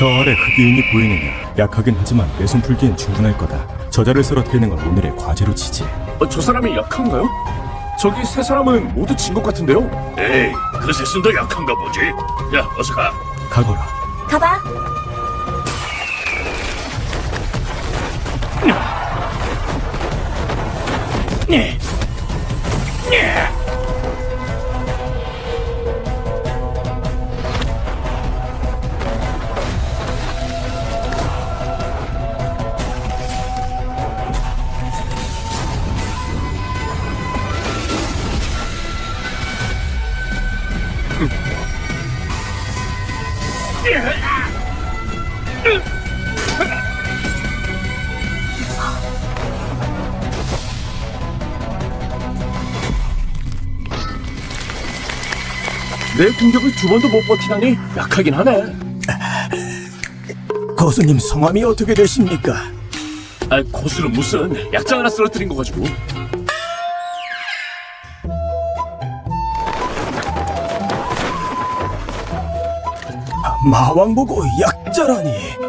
저 아래 흑이인이 보이느냐? 약하긴 하지만 내 손 풀기엔 충분할 거다. 저자를 쓰러뜨리는 건 오늘의 과제로 치지. 어, 저 사람이 약한가요? 저기 세 사람은 모두 진 것 같은데요? 에이, 그 셋은 더 약한가 보지. 야, 어서 가. 가거라. 가봐. 내 공격을 두 번도 못 버티다니 약하긴 하네. 거수님 성함이 어떻게 되십니까? 아, 고수는 무슨 약장 하나 쓰러뜨린 거 가지고. 마왕 보고 약자라니.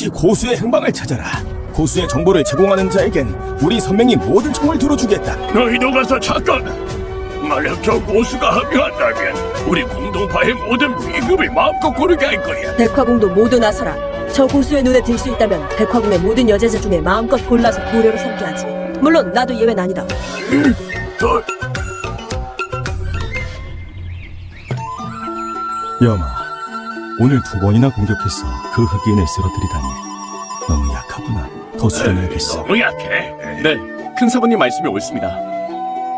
즉시 고수의 행방을 찾아라. 고수의 정보를 제공하는 자에겐 우리 선명이 모든 총을 들어주겠다. 너희도 가서 찾거나. 만약 저 고수가 합류한다면 우리 공동파의 모든 위급을 마음껏 고르게 할 거야. 백화궁도 모두 나서라. 저 고수의 눈에 들 수 있다면 백화궁의 모든 여제자 중에 마음껏 골라서 도료로 삼게 하지. 물론 나도 예외는 아니다. 더 여마, 오늘 두 번이나 공격해서 그 흑인을 쓰러뜨리다니 너무 약하구나. 더 수련해야겠어. 너무 약해. 네, 큰 사부님 말씀이 옳습니다.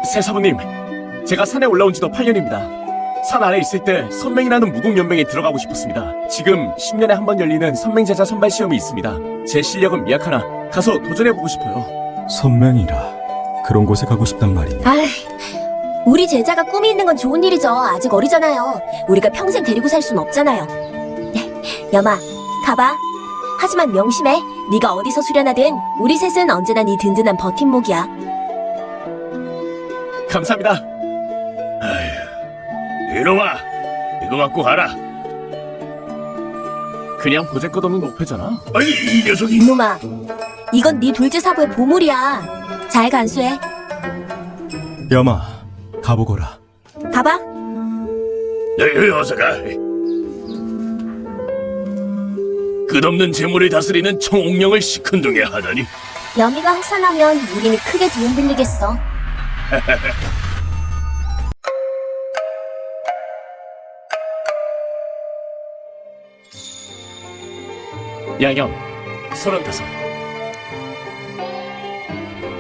새 사부님, 제가 산에 올라온 지도 8년입니다. 산 아래 있을 때 선맹이라는 무궁연맹에 들어가고 싶었습니다. 지금 10년에 한 번 열리는 선맹제자 선발 시험이 있습니다. 제 실력은 미약하나 가서 도전해보고 싶어요. 선명이라 그런 곳에 가고 싶단 말이니. 아이, 우리 제자가 꿈이 있는 건 좋은 일이죠. 아직 어리잖아요. 우리가 평생 데리고 살 순 없잖아요. 네, 여마, 가봐. 하지만 명심해. 네가 어디서 수련하든 우리 셋은 언제나 네 든든한 버팀목이야. 감사합니다. 이놈아, 이거 갖고 가라. 그냥 보잘것없는 목표잖아. 아니, 이 녀석이 이놈아, 이건 네 둘째 사부의 보물이야. 잘 간수해. 여마, 가보거라. 가봐. 너희 어서 가. 끝없는 재물을 다스리는 청옥령을 시큰둥해 하다니. 여미가 확산하면 우리는 크게 뒤흔 들리겠어. 양형, 서른다섯.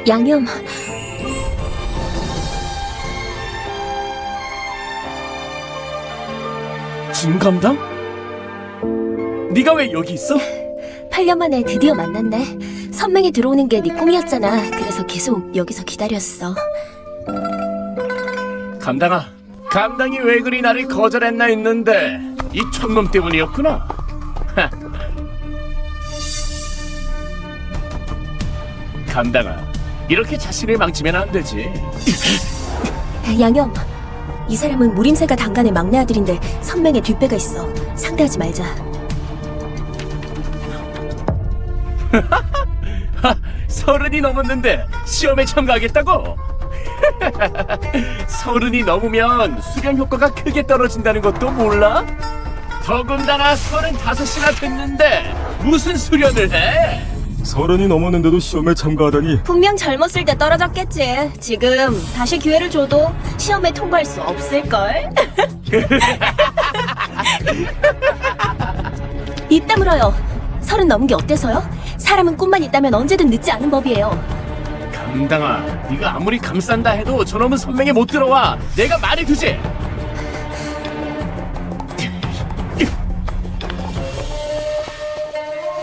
양념, 진감당? 네가 왜 여기 있어? 8년 만에 드디어 만났네. 선맹이 들어오는 게 네 꿈이었잖아. 그래서 계속 여기서 기다렸어. 감당아, 감당이 왜 그리 나를 거절했나 했는데 이 촌놈 때문이었구나. 하. 감당아, 이렇게 자신을 망치면 안 되지. 양염, 이 사람은 무림세가 당간의 막내 아들인데 선맹의 뒷배가 있어. 상대하지 말자. 서른이 넘었는데 시험에 참가하겠다고? 서른이 넘으면 수련 효과가 크게 떨어진다는 것도 몰라? 더군다나 서른다섯이나 됐는데 무슨 수련을 해? 서른이 넘었는데도 시험에 참가하다니 분명 젊었을 때 떨어졌겠지. 지금 다시 기회를 줘도 시험에 통과할 수 없을걸? 입 다물어요. 서른 넘은 게 어때서요? 사람은 꿈만 있다면 언제든 늦지 않은 법이에요. 감당아, 네가 아무리 감싼다 해도 저놈은 선명에 못 들어와. 내가 말이 되지.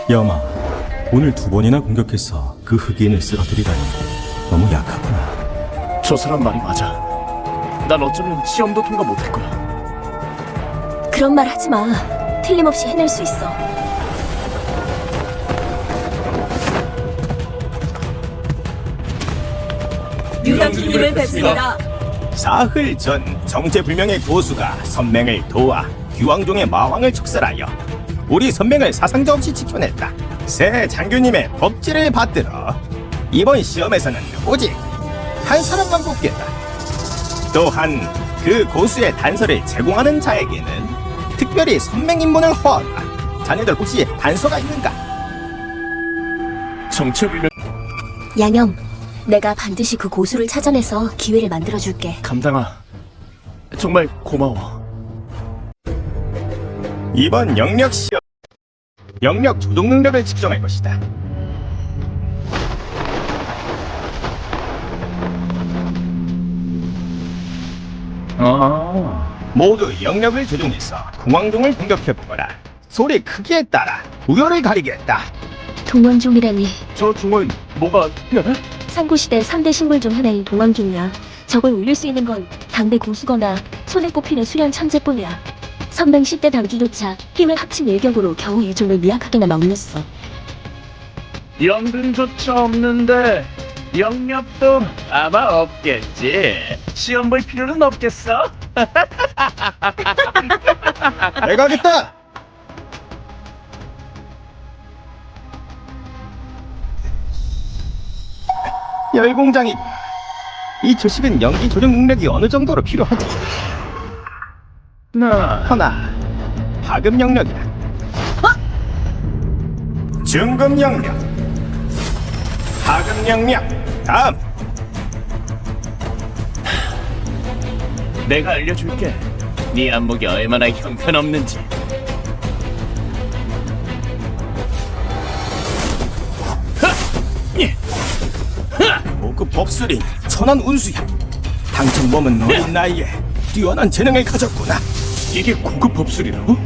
여마, 오늘 두 번이나 공격해서 그 흑인을 쓰러뜨리다니 너무 약하구나. 저 사람 말이 맞아. 난 어쩌면 시험도 통과 못할 거야. 그런 말 하지 마. 틀림없이 해낼 수 있어. 유당주님을 뵙습니다. 사흘 전 정체불명의 고수가 선맹을 도와 귀왕종의 마왕을 축살하여 우리 선맹을 사상자 없이 지켜냈다. 새 장교님의 법지를 받들어 이번 시험에서는 오직 한 사람만 뽑겠다. 또한 그 고수의 단서를 제공하는 자에게는 특별히 선맹 입문을 허한다. 자네들 혹시 단서가 있는가? 정체불명 양염, 내가 반드시 그 고수를 찾아내서 기회를 만들어줄게. 감당아. 정말 고마워. 이번 영역 시험 영역 조종 능력을 측정할 것이다. 모두 영역을 조종해서 공황종을 공격해 보거라. 소리 크기에 따라 우열을 가리겠다. 동원종이라니 저 중은 뭐가 특별해? 상고시대 3대 식물 중 하나인 동원종이야 저걸 올릴 수 있는 건 당대 고수거나 손에 꼽히는 수련 천재뿐이야 선맹 10대 당주조차 힘을 합친 일격으로 겨우 이 종을 미약하게나마 올렸어 연근조차 없는데 영역도 아마 없겠지. 시험 볼 필요는 없겠어? 내가 하겠다. 열공장이 이 조식은 연기 조정 능력이 어느 정도로 필요하지? 나 하나 하급 영역이다. 어? 중급 영역, 하급 영역. 다음 내가 알려줄게. 네 안목이 얼마나 형편없는지. 고급 법술인 천안 운수야. 당첨범은 어린 나이에 뛰어난 재능을 가졌구나. 이게 고급 법술이라고?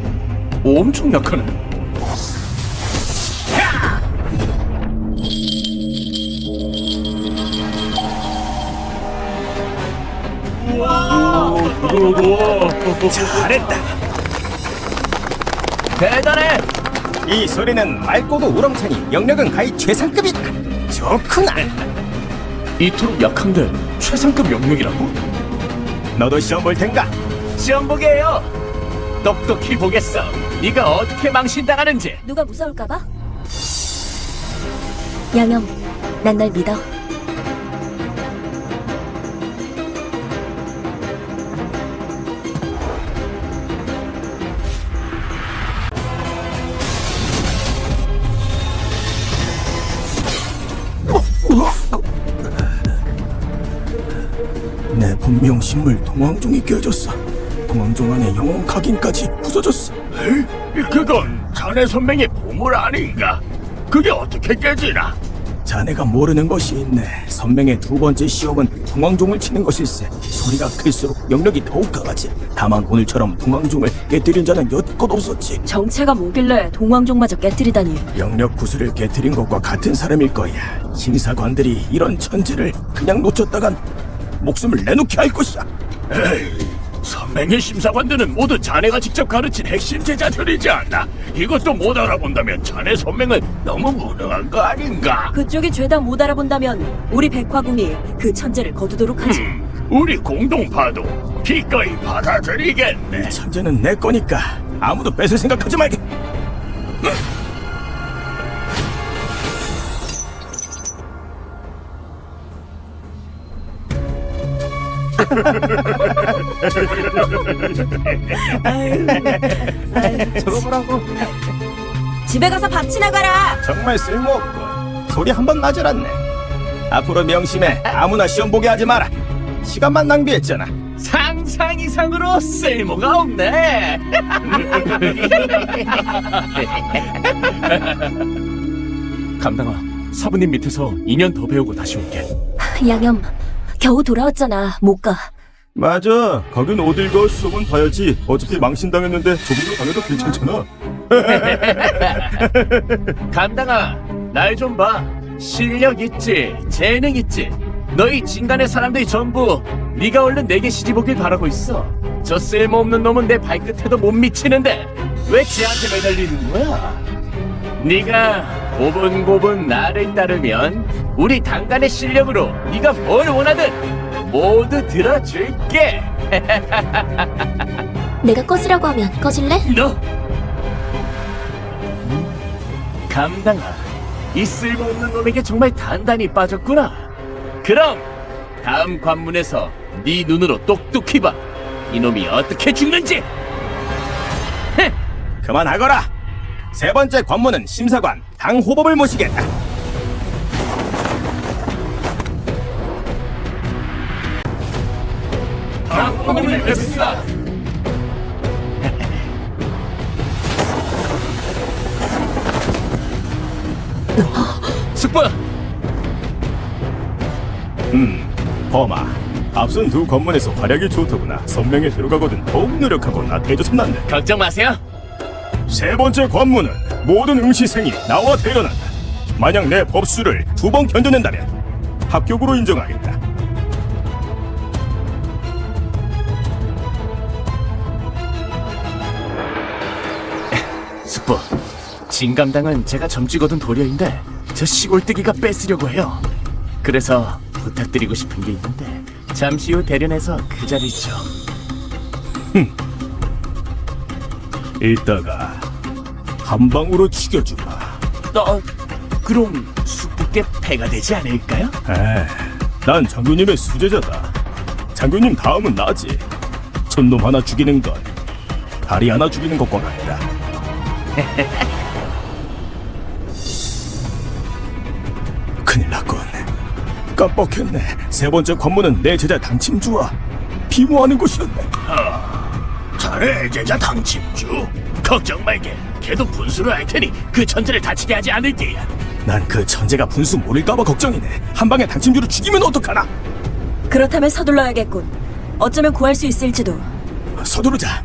엄청 약하네. 잘했다. 대단해. 이 소리는 맑고도 우렁차니 영역은 가히 최상급이다. 좋구나. 이토록 약한데 최상급 영역이라고? 너도 시험 볼 텐가? 시험 보게요. 똑똑히 보겠어. 네가 어떻게 망신당하는지. 누가 무서울까봐? 양염, 난 널 믿어. 신물 동황종이 깨졌어. 동황종 안에 영혼 각인까지 부서졌어. 그건 자네 선맹의 보물 아닌가? 그게 어떻게 깨지나? 자네가 모르는 것이 있네. 선명의 두 번째 시험은 동황종을 치는 것일세. 소리가 클수록 영력이 더욱 강하지. 다만 오늘처럼 동황종을 깨뜨린 자는 여태껏 없었지. 정체가 뭐길래 동왕종마저 깨뜨리다니. 영력 구슬을 깨뜨린 것과 같은 사람일 거야. 심사관들이 이런 천재를 그냥 놓쳤다간 목숨을 내놓게 할 것이야. 선맹의 심사관들은 모두 자네가 직접 가르친 핵심 제자들이지 않나? 이것도 못 알아본다면 자네 선맹은 너무 무능한 거 아닌가? 그쪽이 죄다 못 알아본다면 우리 백화궁이 그 천재를 거두도록 하지. 음, 우리 공동파도 기꺼이 받아들이겠네. 천재는 내 거니까 아무도 뺏을 생각하지 말게. 저러라고 집에 가서 밥이나 가라. 정말 쓸모없고 소리 한 번 나질 않네. 앞으로 명심해 아무나 시험 보게 하지 마라. 시간만 낭비했잖아. 상상 이상으로 쓸모가 없네. 감당아, 사부님 밑에서 2년 더 배우고 다시 올게. 양염, 겨우 돌아왔잖아. 못 가. 맞아. 거긴 어딜 가 수업은 봐야지. 어차피 망신당했는데 조금 더 당해도 괜찮잖아. 감당아, 날 좀 봐. 실력 있지, 재능 있지. 너희 진간의 사람들이 전부 네가 얼른 내게 시집 오길 바라고 있어. 저 쓸모없는 놈은 내 발끝에도 못 미치는데 왜 쟤한테 매달리는 거야? 네가 고분고분 나를 따르면 우리 당간의 실력으로 네가 뭘 원하든 모두 들어줄게. 내가 꺼지라고 하면 꺼질래? 너 감당아, 이 쓸모없는 놈에게 정말 단단히 빠졌구나. 그럼 다음 관문에서 네 눈으로 똑똑히 봐. 이놈이 어떻게 죽는지. 그만하거라. 세 번째 관문은 심사관 당 호법을 모시겠다. 당분을 뵙습니다. 숙부, 범아, 앞선 두 관문에서 활약이 좋더구나. 선명에 들어가거든 더욱 노력하고 나태해져선난다. 걱정 마세요. 세 번째 관문은 모든 응시생이 나와 대련한다. 만약 내 법수를 두 번 견뎌낸다면 합격으로 인정하겠다. 숙부, 진감당은 제가 점찍어둔 도려인데 저 시골뜨기가 뺏으려고 해요. 그래서 부탁드리고 싶은 게 있는데 잠시 후 대련해서 그 자리 좀. 이따가 한 방으로 죽여주마. 어, 그럼 숙부께 패가 되지 않을까요? 에, 난 장교님의 수제자다. 장교님 다음은 나지. 촌놈 하나 죽이는 건 다리 하나 죽이는 것과 같다. 큰일 났군. 깜빡했네. 세 번째 관문은 내 제자 당침주와 비모하는 곳이었네. 자네 제자 당침주 걱정 말게 걔도 분수를 할 테니 그 천재를 다치게 하지 않을게 난그 천재가 분수 모를까봐 걱정이네. 한 방에 당침주를 죽이면 어떡하나? 그렇다면 서둘러야겠군. 어쩌면 구할 수 있을지도. 서두르자.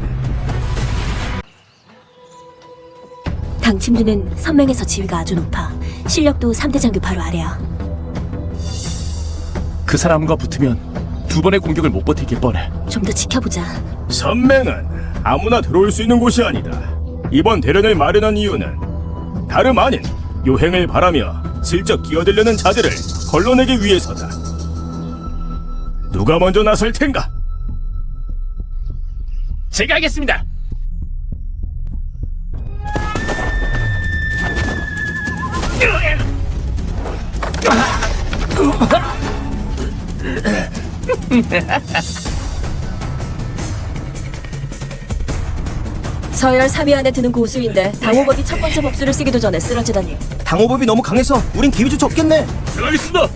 당침주는 선명에서 지위가 아주 높아. 실력도 3대 장교 바로 아래야. 그 사람과 붙으면 두 번의 공격을 못 버티길 뻔해. 좀 더 지켜보자. 선맹은 아무나 들어올 수 있는 곳이 아니다. 이번 대련을 마련한 이유는 다름 아닌 요행을 바라며 슬쩍 끼어들려는 자들을 걸러내기 위해서다. 누가 먼저 나설 텐가? 제가 하겠습니다. 서열 3위 안에 드는 고수인데 당호법이 첫 번째 법수를 쓰기도 전에 쓰러지다니. 당호법이 너무 강해서 우린 기회조차 없겠네. 들어가겠습니다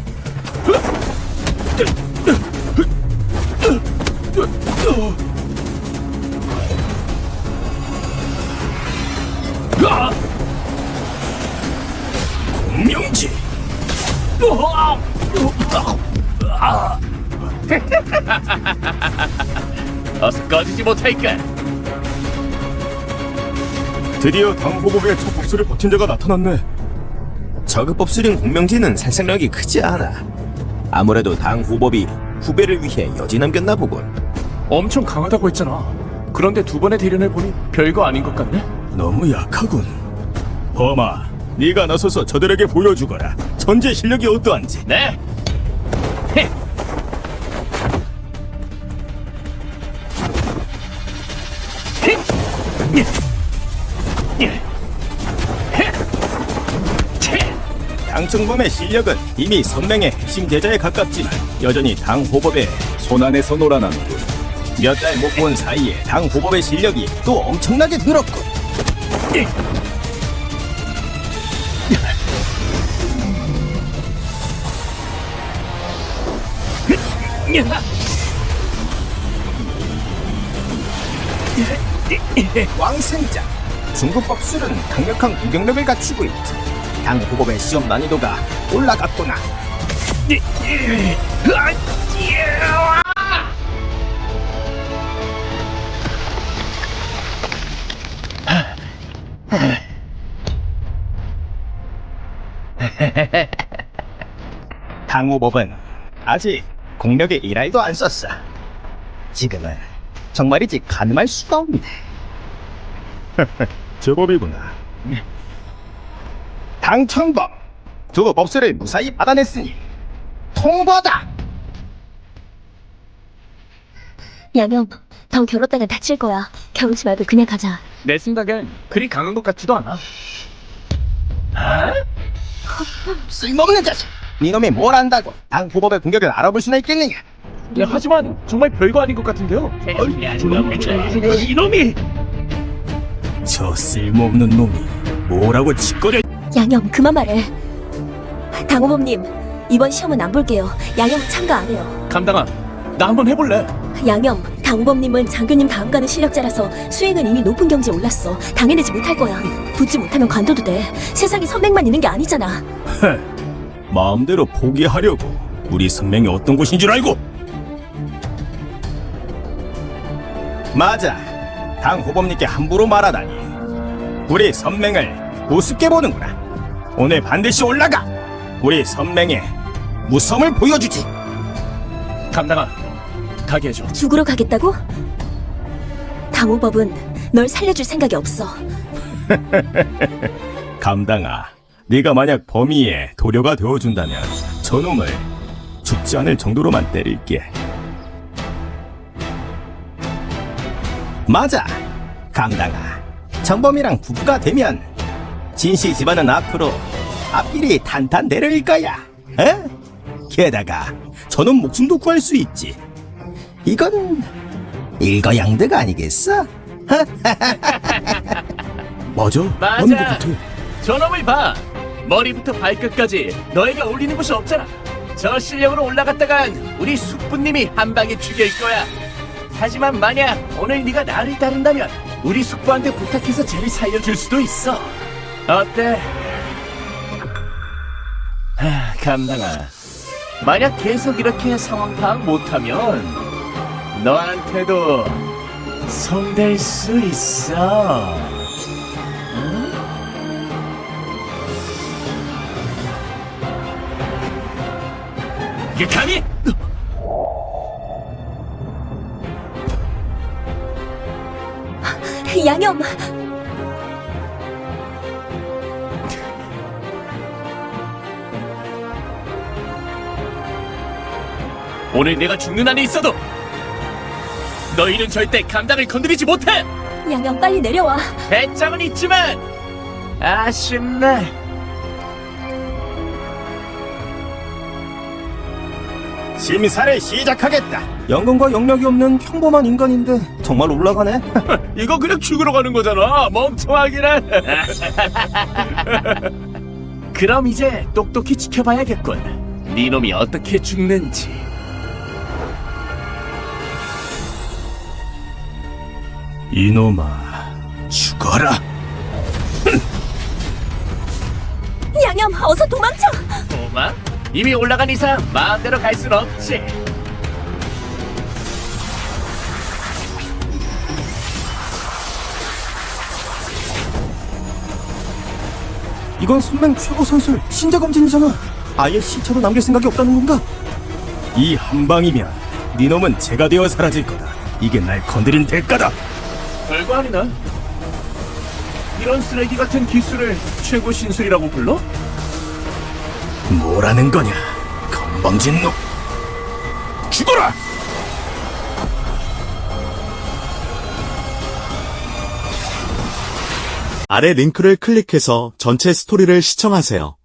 공명지. 어서 꺼지지 못할까? 드디어 당호법의 첫 복수를 버틴 자가 나타났네. 저급 법술인 공명지는 살상력이 크지 않아. 아무래도 당 후법이 후배를 위해 여지 남겼나 보군. 엄청 강하다고 했잖아. 그런데 두 번의 대련을 보니 별거 아닌 것 같네. 너무 약하군. 범아, 네가 나서서 저들에게 보여주거라. 전제 실력이 어떠한지. 네. 당청범의 실력은 이미 선맹의 핵심 제자에 가깝지만 여전히 당 호법의 손안에서 놀아나는군. 몇 달 못 본 사이에 당 호법의 실력이 또 엄청나게 늘었군. 왕생자 중국 법술은 강력한 공격력을 갖추고 있지. 당 호법의 시험 난이도가 올라갔구나. 당호법은 아직 공력의 일할도 안 썼어. 지금은 정말이지 가늠할 수가 없네. 제법이구나. 당천법 두 법수를 무사히 받아냈으니 통보다. 양형, 더 겨뤘다가 다칠 거야. 겨루지 말고 그냥 가자. 내 생각엔 그리 강한 것 같지도 않아. 쓸모없는 자식. 니놈이 뭘 안다고 당 후법의 공격을 알아볼 수나 있겠느냐? 예, 하지만 정말 별거 아닌 것 같은데요. 이놈이 저 쓸모없는 놈이 뭐라고 짓거려? 양형, 그만 말해. 당호범님, 이번 시험은 안 볼게요. 양형 참가 안 해요. 감당아, 나 한번 해볼래. 양형, 당호범님은 장교님 다음 가는 실력자라서 수행은 이미 높은 경지에 올랐어. 당해내지 못할 거야. 붙지 못하면 관둬도 돼. 세상에 선배만 있는 게 아니잖아. 마음대로 포기하려고 우리 선명이 어떤 곳인 줄 알고? 맞아. 당 후보님께 함부로 말하다니. 우리 선맹을 우습게 보는구나. 오늘 반드시 올라가. 우리 선맹의 무섬을 보여주지. 감당아, 가게 해줘. 죽으러 가겠다고? 당호법은 널 살려줄 생각이 없어. 감당아, 네가 만약 범위에 도료가 되어준다면 저놈을 죽지 않을 정도로만 때릴게. 맞아, 감당아. 정범이랑 부부가 되면 진씨 집안은 앞으로 앞길이 탄탄대로일 거야. 에? 게다가 저놈 목숨도 구할 수 있지. 이건 일거양득 아니겠어? 맞아, 맞는 것 같아. 저놈을 봐. 머리부터 발끝까지 너에게 어울리는 곳이 없잖아. 저 실력으로 올라갔다간 우리 숙부님이 한 방에 죽일 거야. 하지만 만약 오늘 네가 나를 따른다면 우리 숙부한테 부탁해서 쟤를 살려줄 수도 있어. 어때? 하, 감당아. 만약 계속 이렇게 상황 파악 못하면 너한테도 손댈 수 있어. 이게 감히? 양염, 오늘 내가 죽는 한이 있어도 너희는 절대 감당을 건드리지 못해. 양염 빨리 내려와. 배짱은 있지만 아쉽네. 심사를 시작하겠다. 연금과 영력이 없는 평범한 인간인데 정말 올라가네. 이거 그냥 죽으러 가는 거잖아. 멍청하기는. 그럼 이제 똑똑히 지켜봐야겠군. 네 놈이 어떻게 죽는지. 이놈아, 죽어라. 양염, 어서 도망쳐. 도망? 이미 올라간 이상 마음대로 갈 순 없지. 이건 선맹 최고 선술 신자 검진이잖아. 아예 시체로 남길 생각이 없다는 건가? 이 한 방이면 네 놈은 제가 되어 사라질 거다. 이게 날 건드린 대가다. 별거 아니나. 이런 쓰레기 같은 기술을 최고 신술이라고 불러? 뭐라는 거냐, 건방진 놈. 죽어라. 아래 링크를 클릭해서 전체 스토리를 시청하세요.